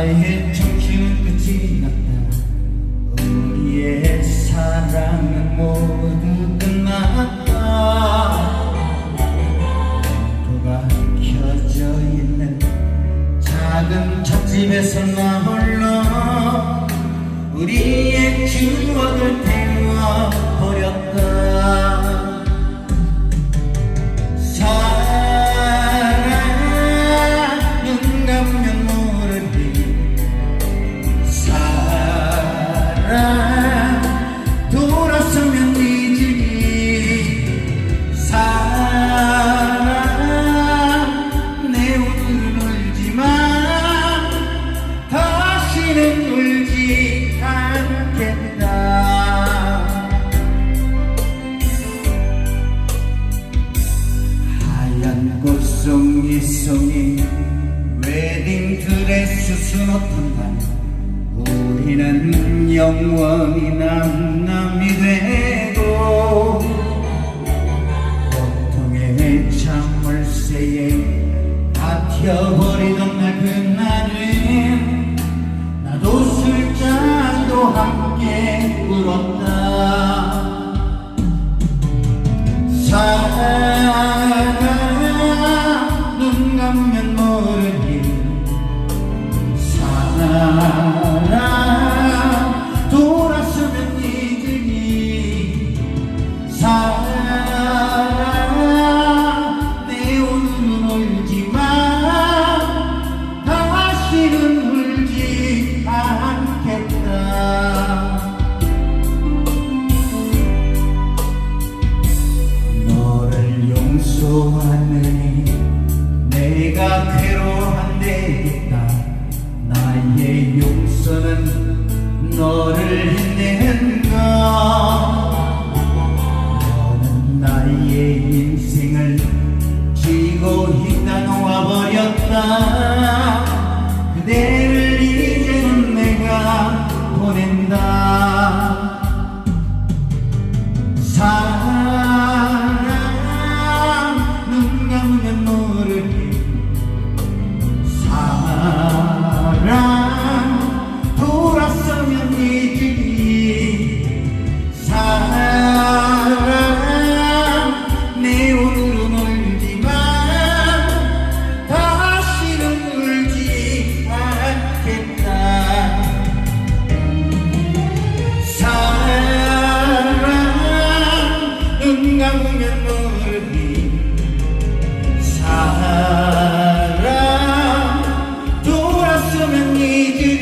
나의 정신은 끝이 났다. 우리의 사랑은 모두 끝났다. 도가 켜져 있는 작은 찻집에서 나 홀로 우리의 추억을 태워버렸다 있었어 어떤가요 우리는 영원히 남남이 되고 고통의 찬물새에 갇혀버리던 날 그날은 나도 술잔도 함께 울었다. 사랑 괴로하네 내가 괴로한데 있다 나의 용서는 너를 했는가? 너는 나의 인생을 쥐고 있다 놓아버렸다. to you.